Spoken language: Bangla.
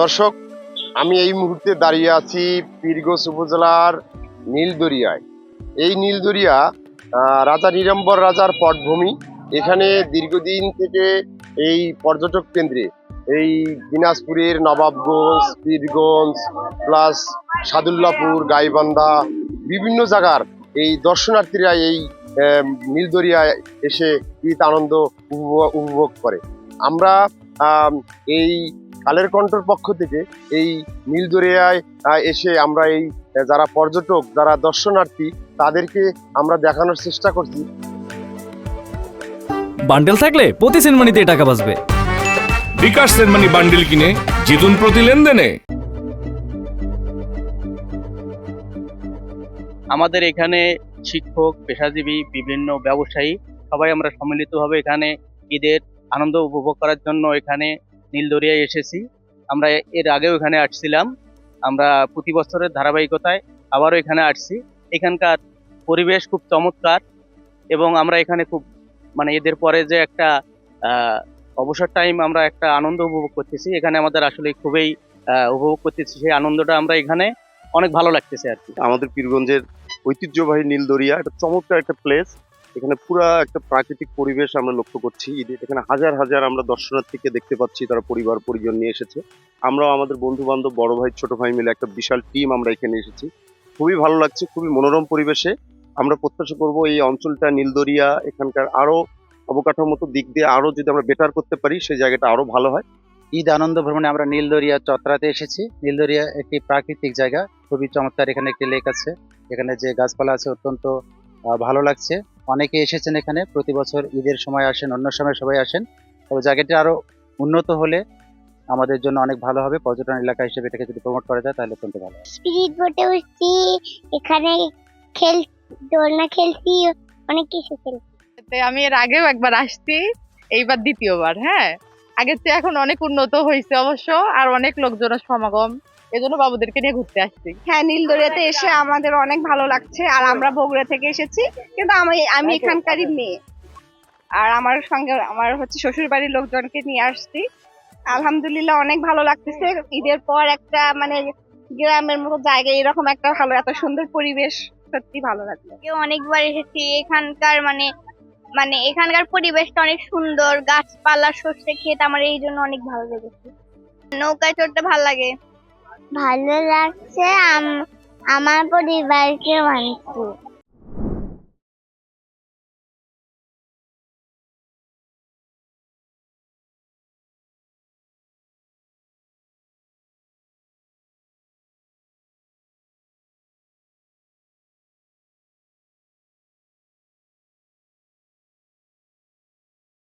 দর্শক, আমি এই মুহূর্তে দাঁড়িয়ে আছি পীরগঞ্জ উপজেলার নীলদরিয়ায়। এই নীলদরিয়া রাজা নিরম্বর রাজার পটভূমি। এখানে দীর্ঘদিন থেকে এই পর্যটক কেন্দ্রে, এই দিনাজপুরের নবাবগঞ্জ, পীরগঞ্জ, প্লাস সাদুল্লাপুর, গাইবান্ধা, বিভিন্ন জায়গার এই দর্শনার্থীরা এই নীলদরিয়ায় এসে ঈদ আনন্দ উপভোগ- করে। আমরা আম, এই কালের কণ্ঠর পক্ষ থেকে এই নীলদরিয়ায় আহ, এসে আমরা এই যারা পর্যটক যারা দর্শনার্থী তাদেরকে আমরা দেখানোর চেষ্টা করছি। বান্ডেল থাকলে প্রতি সেনমানিতে টাকা বাঁচবে। বিকাশ সেনমানি বান্ডিল কিনে জিতুন প্রতি লেনদেনে। আমাদের এখানে শিক্ষক, পেশাজীবী, বিভিন্ন ব্যবসায়ী, সবাই আমরা সম্মিলিতভাবে এখানে ঈদের আনন্দ উপভোগ করার জন্য এখানে নীলদরিয়ায় এসেছি। আমরা এর আগেও এখানে আসছিলাম। আমরা প্রতি বছরের ধারাবাহিকতায় আবারও এখানে আসছি। এখানকার পরিবেশ খুব চমৎকার এবং আমরা এখানে খুব মানে এদের পরে যে একটা অবসর টাইম আমরা একটা আনন্দ উপভোগ করতেছি। এখানে আমাদের আসলে খুবই উপভোগ করতেছি। সেই আনন্দটা আমরা এখানে অনেক ভালো লাগতেছে আর কি। আমাদের পীরগঞ্জের ঐতিহ্যবাহী নীলদরিয়া, একটা চমৎকার একটা প্লেস এখানে পুরা একটা প্রাকৃতিক পরিবেশ আমরা লক্ষ্য করছি। ঈদে এখানে হাজার হাজার আমরা দর্শনার্থীকে দেখতে পাচ্ছি, তারা পরিবার, পরিজন নিয়ে এসেছে। আমরাও আমাদের বন্ধু বান্ধব বড় ভাই, ছোট ভাই মিলে একটা বিশাল টিম আমরা এখানে এসেছি। খুবই ভালো লাগছে, খুবই মনোরম পরিবেশে। আমরা প্রত্যাশা করব এই অঞ্চলটা, নীলদরিয়া, এখানকার আরও অবকাঠামোগত দিক দিয়ে আরও যদি আমরা বেটার করতে পারি, সেই জায়গাটা আরও ভালো হয়। ঈদ আনন্দ ভ্রমণে আমরা নীলদরিয়া চত্রাতে এসেছি। নীলদরিয়া একটি প্রাকৃতিক জায়গা, খুবই চমৎকার এখানে একটি লেক আছে। এখানে যে গাছপালা আছে অত্যন্ত ভালো লাগছে। অনেকে এসেছেন এখানে প্রতি বছর ঈদের সময় আসেন অন্য সময় সবাই আসেন। তবে জায়গাটি আরও উন্নত হলে আমাদের জন্য অনেক ভালো হবে। পর্যটন এলাকা হিসেবে এটাকে যদি প্রমোট করা যায় তাহলে অত্যন্ত ভালো স্পিরিট বোটে উঠছি। এখানে খেল দোলনা খেলছি অনেক কিছু খেলছি। আমি এর আগেও একবার আসছি এইবার দ্বিতীয়বার হ্যাঁ? আগের চেয়ে এখন অনেক উন্নত হয়েছে অবশ্য আর অনেক লোকজনের সমাগম। এজন্য বাবুদেরকে নিয়ে ঘুরতে আসছি। হ্যাঁ নীলদরিয়াতে এসে আমাদের অনেক ভালো লাগছে আর আমরা বগুড়া থেকে এসেছি কিন্তু আমি আমি এখানকারই মেয়ে। আর আমার সঙ্গে আমার হচ্ছে শ্বশুর বাড়ির লোকজনকে নিয়ে আসছি। আলহামদুলিল্লাহ অনেক ভালো লাগতেছে। ঈদের পর একটা মানে গ্রামের মতো জায়গা এরকম একটা ভালো এত সুন্দর পরিবেশ সত্যি ভালো লাগল। কেউ অনেকবার এসেছি এখানকার মানে মানে এখানকার পরিবেশটা অনেক সুন্দর গাছপালা সর্ষে ক্ষেত আমার এই জন্য অনেক ভালো লেগেছে। নৌকায় চড়তে ভালো লাগে। ভালো লাগছে আমার পরিবারকে মানছি